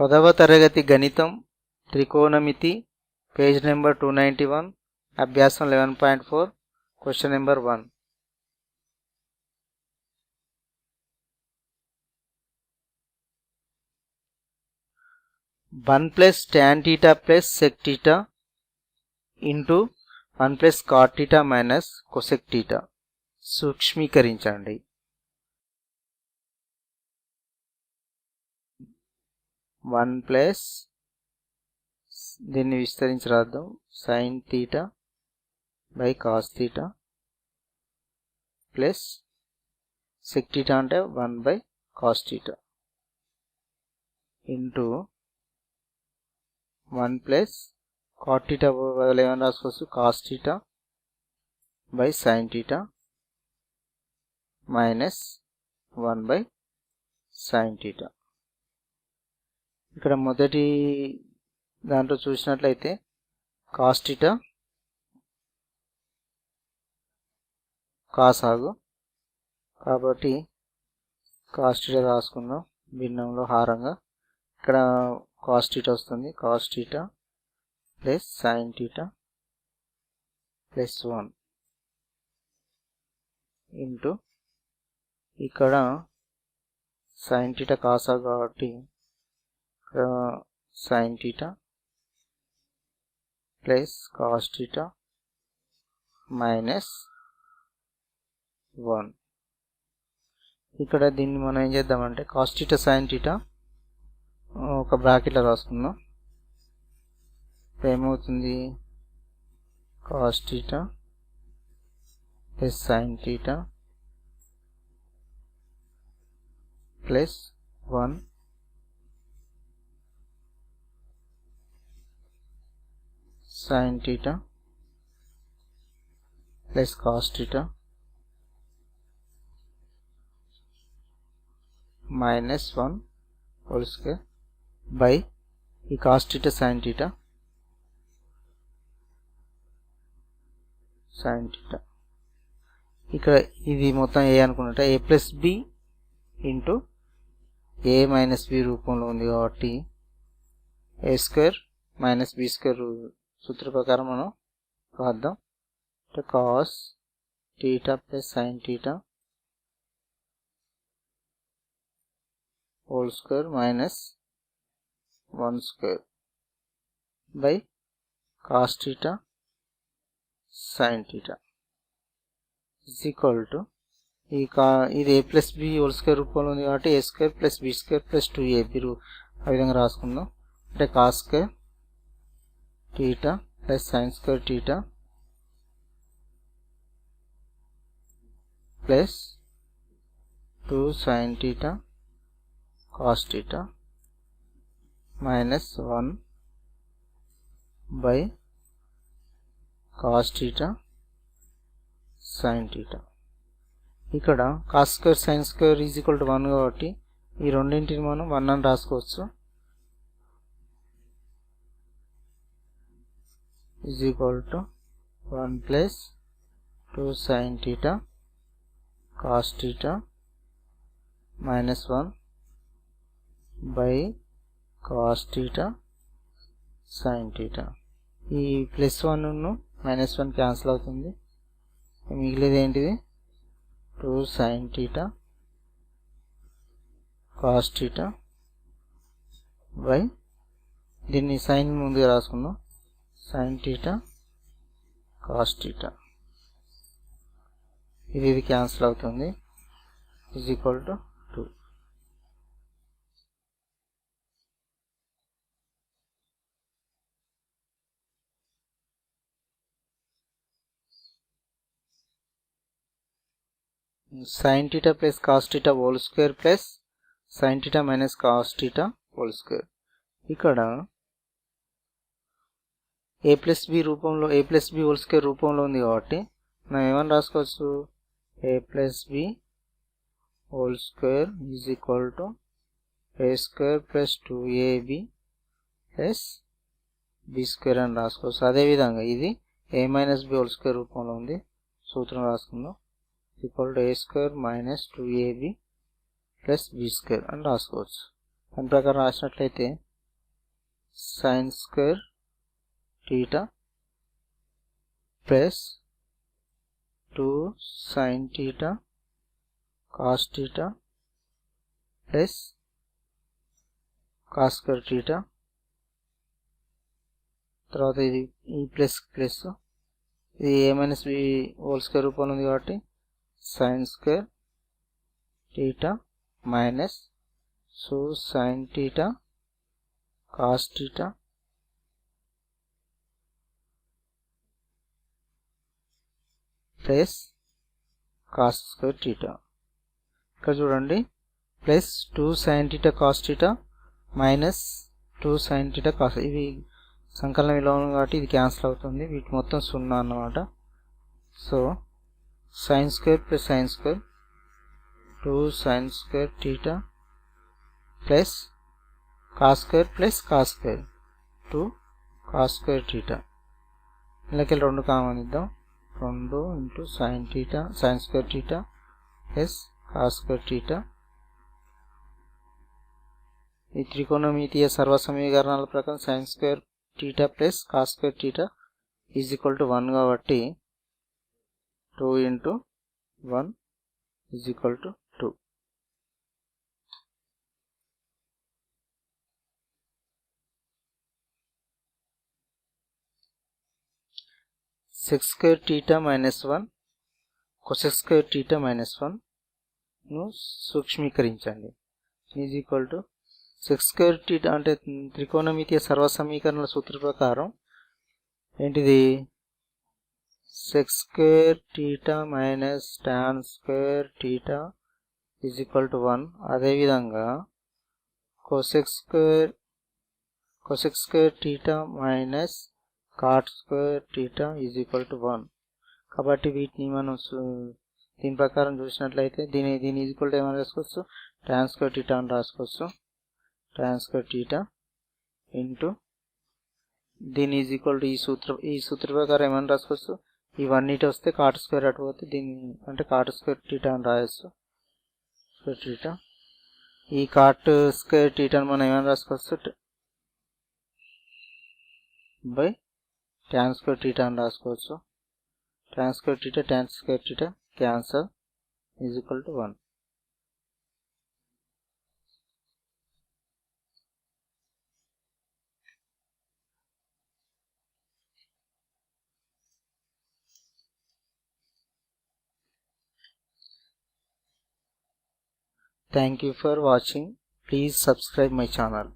పదవ తరగతి గణితం త్రికోణమితి page number two ninety one అభ్యాసం eleven point four question number one one plus tan theta plus sec theta into one plus cot theta minus cosec theta సూక్ష్మీకరించండి. One plus దీన్ని విస్తరించి రాద్దాం sine theta by cos theta plus sec theta అంటే one by cos theta into one plus cot theta బదులు ఏమైనా రాసుకోవచ్చు? Cos theta by sine theta minus one by sine theta ఇక్కడ మొదటి దాంట్లో చూసినట్లయితే కాస్టిటా కాసాగు కాబట్టి కాస్టిటా రాసుకుందాం. భిన్నంలో హారంగా. ఇక్కడ కాస్టిటా వస్తుంది. Cos theta plus sine theta plus one into ఇక్కడ సైన్ టీటా కాసా కాబట్టి ఇక్కడ sine theta plus cos theta minus one ఇక్కడ దీన్ని మనం ఏం చేద్దామంటే కాస్ టీటా సైన్ టీటా ఒక బ్రాకెట్లో రాసుకుందాం. ఏమవుతుంది? Cos theta plus sine theta plus one sin theta plus cos theta minus 1 whole ఈ cos theta sine theta sine theta ఇక్కడ ఇది మొత్తం ఏ అనుకున్నట్ట A plus B into A minus B రూపంలో ఉంది కాబట్టి A square minus B square సూత్ర ప్రకారం మనం రాద్దాం. అంటే cos theta plus sine theta whole square minus one square by cos theta sine theta is equal to ఈ కా ఇది A plus B whole square రూపంలో ఉంది కాబట్టి A square plus B square plus two AB ఆ విధంగా రాసుకుందాం. అంటే cos square theta plus sine square theta plus 2 sine theta cos theta minus 1 by cos theta sin theta ఇక్కడ cos square sine square is equal to one కాబట్టి ఈ రెండింటిని మనం one అని రాసుకోవచ్చు is equal to 1 plus 2 sin theta cos theta minus 1 by cos theta sin theta ఈ plus one minus one cancel అవుతుంది మిగిలేది ఏంటిది two sine theta cos theta by దీన్ని సైన్ ముందుగా రాసుకుందాం సైన్ టీటా కాస్ టీటా ఇది ఇది క్యాన్సిల్ అవుతుంది. Is equal to two sine theta plus cos theta whole square plus sine theta minus cos theta whole square ఇక్కడ A plus B రూపంలో A plus B whole square రూపంలో ఉంది కాబట్టి మనం ఏమని రాసుకోవచ్చు? A plus B whole square is equal to A square plus two AB plus B square అని రాసుకోవచ్చు. అదేవిధంగా ఇది A minus B whole square రూపంలో ఉంది. సూత్రం రాసుకుందాం. Equal to A square minus two AB plus B square అని రాసుకోవచ్చు. దాని ప్రకారం రాసినట్లయితే sine square theta plus two sine theta cos theta plus cos square theta తర్వాత ఇది ఈ ప్లస్ ప్లస్ ఇది A minus B whole square రూపంలో ఉంది కాబట్టి sine square theta minus so sine theta cos theta plus cos square theta ఇక్కడ చూడండి. Plus two sine theta cos theta minus two sine theta cos ఇవి సంకలనం ఇలా ఉంది కాబట్టి ఇది క్యాన్సిల్ అవుతుంది. వీటి మొత్తం సున్నా అన్నమాట. So sine square plus sine square two sine square theta plus cos square plus cos square two cos square theta ఇలాకి రెండు కామన్ ఇద్దాం. రెండు into sine theta sine square theta plus cos square theta ఈ త్రికోణమితీయ సర్వసమీకరణాల ప్రకారం sine square theta plus cos square theta is equal to one కాబట్టి two into one is equal to two six square theta minus one cosec square theta minus one సూక్ష్మీకరించండి. Is equal to six square theta అంటే త్రికోణమితీయ సర్వసమీకరణల సూత్ర ప్రకారం ఏంటిది? Sec square theta minus tan square theta is equal to one అదేవిధంగా cosec square cosec square theta minus cot square theta is equal to one కాబట్టి వీటిని మనం దీని ప్రకారం చూసినట్లయితే దీని దీని ఈజ్ ఈక్వల్ టు ఏమైనా రాసుకోవచ్చు? టాన్ స్క్వేర్ టీటా అని రాసుకోవచ్చు. టాన్ స్క్వేర్ టీటా ఇంటూ దీని ఈజ్ ఈక్వల్ టు ఈ సూత్ర ఈ సూత్ర ప్రకారం ఏమైనా రాసుకోవచ్చు? ఇవన్నిటి వస్తే కాట్ స్క్వేర్ అటు పోతే దీన్ని అంటే కాట్ స్క్వేర్ టీటా అని రాయొచ్చు. స్క్వేర్ టీటా ఈ కాట్ స్క్వేర్ టీటాని మనం ఏమైనా రాసుకోవచ్చు? బై ట్యాన్ స్క్వేర్ టీటా అని రాసుకోవచ్చు tan square theta tan square theta cancel is equal to one Thank you for watching. Please subscribe my channel.